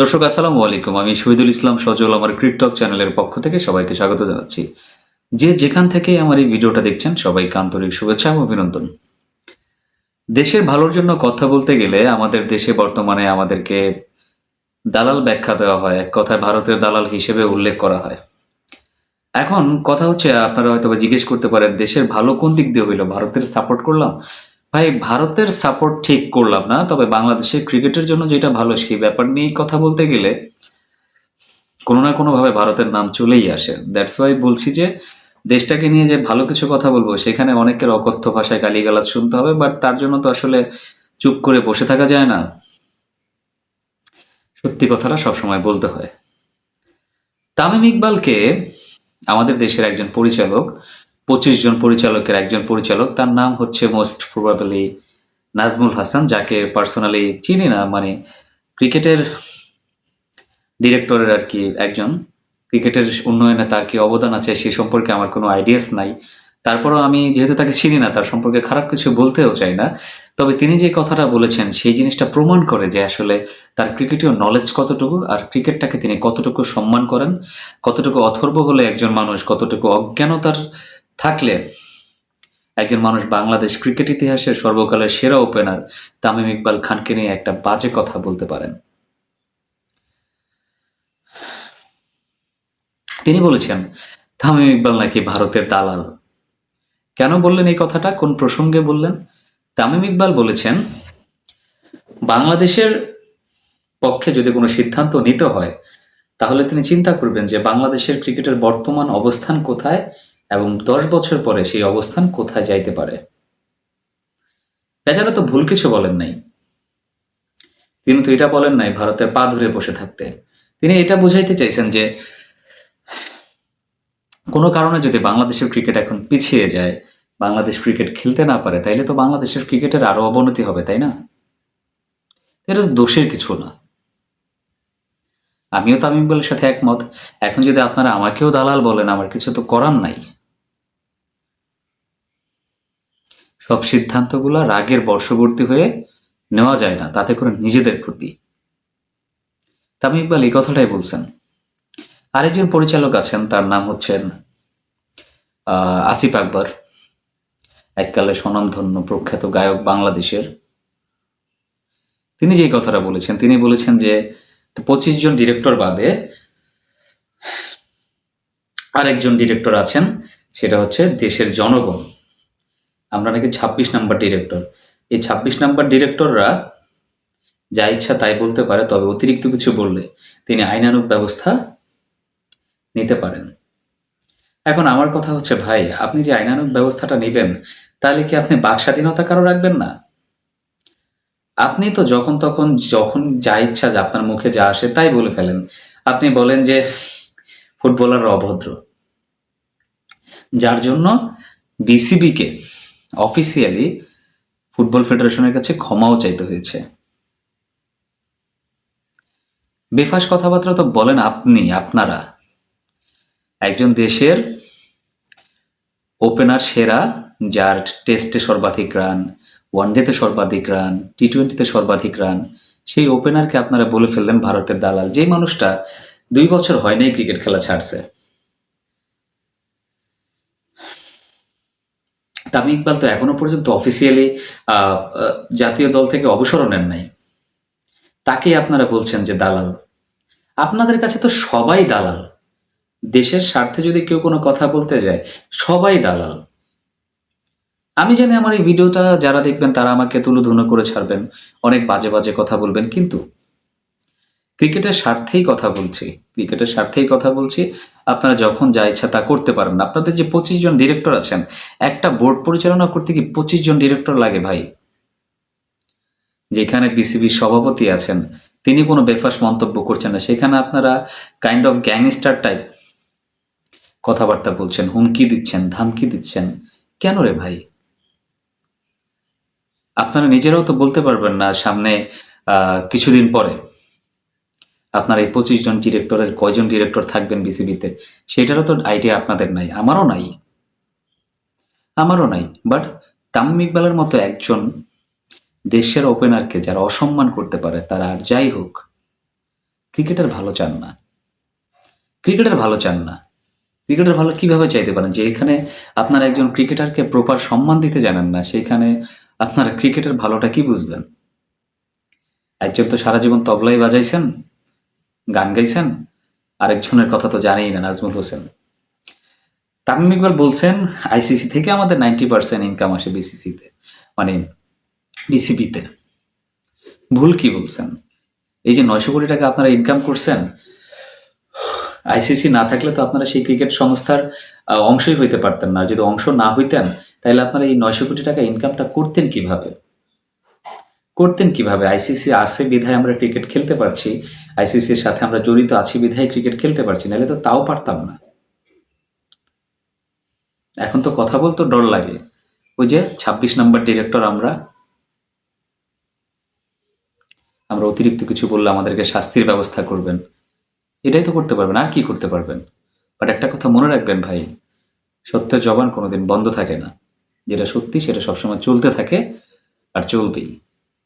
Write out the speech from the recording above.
দর্শক, আসসালামু আলাইকুম। আমি শহীদুল ইসলাম সজল, আমার ক্রিকটক চ্যানেলের পক্ষ থেকে সবাইকে স্বাগত জানাচ্ছি। যে যেখান থেকে আমার এই ভিডিওটা দেখছেন, সবাইকে আন্তরিক শুভেচ্ছা এবং অভিনন্দন। দেশের ভালোর জন্য কথা বলতে গেলে আমাদের দেশে বর্তমানে আমাদেরকে দালাল ব্যাখ্যা দেওয়া হয়, এক কথায় ভারতের দালাল হিসেবে উল্লেখ করা হয়। এখন কথা হচ্ছে, আপনারা হয়তো জিজ্ঞেস করতে পারেন, দেশের ভালো কোন দিক দিয়ে হইল? ভারতের সাপোর্ট করলাম? ভাই, ভারতের সাপোর্ট ঠিক করলাম না, তবে বাংলাদেশের ক্রিকেটের জন্য যেটা ভালো সেই ব্যাপার নিয়ে কথা বলতে গেলে কোনো না কোনো ভাবে ভারতের নাম চলেই আসে। দ্যাটস ওয়াই বলছি যে, দেশটাকে নিয়ে যে ভালো কিছু কথা বলব, সেখানে অনেকের অকথ্য ভাষায় গালিগালাজ শুনতে হবে বাট তার জন্য তো আসলে চুপ করে বসে থাকা যায় না। সত্যি কথাটা সবসময় বলতে হয়। তামিম ইকবালকে আমাদের দেশের একজন পরিচালক পঁচিশ জন পরিচালকের একজন পরিচালক, তার নাম হচ্ছে মোস্ট প্রবাবলি নাজমুল হাসান, যাকে পার্সোনালি চিনি না মানে ক্রিকেটের ডিরেক্টরের আর কি একজন। ক্রিকেটের উন্নয়নে তার কি অবদান আছে সে সম্পর্কে আমার কোনো আইডিয়াস নাই। তারপরও আমি যেহেতু তাকে চিনি না, তার সম্পর্কে খারাপ কিছু বলতেও চাই না। তবে তিনি যে কথাটা বলেছেন, সেই জিনিসটা প্রমাণ করে যে আসলে তার ক্রিকেটীয় নলেজ কতটুকু আর ক্রিকেটটাকে তিনি কতটুকু সম্মান করেন, কতটুকু অথর্ব হলে একজন মানুষ, কতটুকু অজ্ঞানতার থাকলে একজন মানুষ বাংলাদেশ ক্রিকেট ইতিহাসের সর্বকালের সেরা ওপেনার তামিম ইকবাল খানকে নিয়ে একটা বাজে কথা বলতে পারেন। তিনি বলেছেন, তামিম ইকবাল নাকি ভারতের দালাল। কেন বললেন এই কথাটা? কোন প্রসঙ্গে বললেন? তামিম ইকবাল বলেছেন, বাংলাদেশের পক্ষে যদি কোনো সিদ্ধান্ত নিতে হয়, তাহলে তিনি চিন্তা করবেন যে বাংলাদেশের ক্রিকেটের বর্তমান অবস্থান কোথায় এবং দশ বছর পরে সেই অবস্থান কোথায় যাইতে পারে? বেচারা তো ভুল কিছু বলেন নাই। তিনি তো এটা বলেন নাই ভারতের পা ধরে বসে থাকতে। তিনি এটা বুঝাইতে চাইছেন যে, কোনো কারণে যদি বাংলাদেশের ক্রিকেট এখন পিছিয়ে যায়, বাংলাদেশ ক্রিকেট খেলতে না পারে, তাইলে তো বাংলাদেশের ক্রিকেটের আরও অবনতি হবে, তাই না? এটা তো দোষের কিছু না। আমিও তামিম বলের সাথে একমত। এখন যদি আপনারা আমাকেও দালাল বলেন, আমার কিছু তো করার নাই। সব সিদ্ধান্তগুলো রাগের বর্ষবর্তী হয়ে নেওয়া যায় না, তাতে করে নিজেদের ক্ষতি। তামিম ইকবাল এই কথাটাই বলছেন। আরেকজন পরিচালক আছেন, তার নাম হচ্ছেন আসিফ আকবর। এককালে স্বনামধন্য প্রখ্যাত গায়ক বাংলাদেশের। তিনি যে কথাটা বলেছেন, তিনি বলেছেন যে পঁচিশ জন ডিরেক্টর বাদে আরেকজন ডিরেক্টর আছেন, সেটা হচ্ছে দেশের জনগণ। আমরা নাকি ছাব্বিশ নাম্বার ডিরেক্টর এই ছাব্বিশ নাম্বার ডিরেক্টররা যা ইচ্ছা তাই বলতে পারে, তবে অতিরিক্ত কিছু বললে তিনি আইনানুগ ব্যবস্থা নিতে পারেন। এখন আমার কথা হচ্ছে, ভাই, আপনি যে আইনানুগ ব্যবস্থাটা নেবেন, তাহলে কি আপনি বাক স্বাধীনতা কারও রাখবেন না? আপনি তো যখন তখন যখন যা ইচ্ছা আপনার মুখে যা আসে তাই বলে ফেলেন। আপনি বলেন যে ফুটবলার অভদ্র। যার জন্য বিসিবিকে অফিসিয়ালি ফুটবল ফেডারেশনের কাছে ক্ষমাও চাইতে হয়েছে। বেফাস কথাবার্তা তো বলেন আপনি, আপনারা। একজন দেশের ওপেনার সেরা, যার টেস্টে সর্বাধিক রান ওয়ানডেতে সর্বাধিক রান টি টোয়েন্টিতে সর্বাধিক রান সেই ওপেনারকে আপনারা বলে ফেললেন ভারতের দালাল। যে মানুষটা দুই বছর হয় নাই ক্রিকেট খেলা ছাড়ছে। তামিম ইকবাল তো এখনও পর্যন্ত অফিসিয়ালি জাতীয় দল থেকে অবসরও নেন নাই। তাকেই আপনারা বলছেন যে দালাল। আপনাদের কাছে তো সবাই দালাল। দেশের স্বার্থে যদি কেউ কোনো কথা বলতে যায়, সবাই দালাল। আমি জানি আমার এই ভিডিওটা যারা দেখবেন তারা আমাকে তুলোধুনো করে ছাড়বেন, অনেক বাজে বাজে কথা বলবেন, কিন্তু ক্রিকেটের স্বার্থেই কথা বলছি। ক্রিকেটের স্বার্থেই কথা বলছি। আপনারা যখন যা ইচ্ছা তা করতে পারেন। আপনাদের যে পঁচিশ জন ডিরেক্টর আছেন, একটা বোর্ড পরিচালনা করতে কি পঁচিশ জন ডিরেক্টর লাগে ভাই? যেখানে বিসিবির সভাপতি আছেন, তিনি কোনো বেফাস মন্তব্য করছেন না। সেখানে আপনারা কাইন্ড অফ গ্যাংস্টার টাইপ কথাবার্তা বলছেন, হুমকি দিচ্ছেন, ধামকি দিচ্ছেন। কেন রে ভাই? আপনারা নিজেরাও তো বলতে পারবেন না সামনে কিছুদিন পরে। আপনার এই পঁচিশ জন ডিরেক্টরের কয়জন ডিরেক্টর থাকবেন বিসিবিতে সেটারও তো আইডিয়া আপনাদের নাই, আমারও নাই। আমারও নাই বাট তামিম ইকবালের মতো একজন দেশের ওপেনারকে যারা অসম্মান করতে পারে, তারা আর যাই হোক ক্রিকেটের ভালো চান না। ক্রিকেটার ভালো চান না। ক্রিকেটার ভালো কীভাবে চাইতে পারেন? যে এখানে আপনারা একজন ক্রিকেটারকে প্রপার সম্মান দিতে জানেন না সেইখানে আপনারা ক্রিকেটের ভালোটা কি বুঝবেন? একজন তো সারা জীবন তবলাই বাজাইছেন গান গাইছেন? আরেকজনের কথা তো জানেই না, নাজমুল হোসেন। তামিম ইকবাল বলছেন আইসিসি থেকে আমাদের নাইনটি পার্সেন্ট ইনকাম আসে বিসিসিতে মানে বিসিবিতে ভুল কি বলছেন? এই যে নয়শো কোটি টাকা আপনারা ইনকাম করছেন আইসিসি না থাকলে তো আপনারা সেই ক্রিকেট সংস্থার অংশই হইতে পারতেন না। যদি অংশ না হইতেন, তাহলে আপনারা এই নয়শো কোটি টাকা ইনকামটা করতেন কীভাবে? করতেন কীভাবে? আইসিসি আছে বিধায় আমরা ক্রিকেট খেলতে পারছি। আইসিসির সাথে আমরা জড়িত আছি বিধায় ক্রিকেট খেলতে পারছি, নাহলে তো তাও পারতাম না। এখন তো কথা বলতে ডর লাগে। ওই যে ছাব্বিশ নম্বর ডিরেক্টর আমরা। আমরা অতিরিক্ত কিছু বললে আমাদেরকে শাস্তির ব্যবস্থা করবেন। এটাই তো করতে পারবেন, আর কি করতে পারবেন? বাট একটা কথা মনে রাখবেন ভাই সত্য জবান কোনোদিন বন্ধ থাকে না। যেটা সত্যি সেটা সবসময় চলতে থাকে আর চলবেই।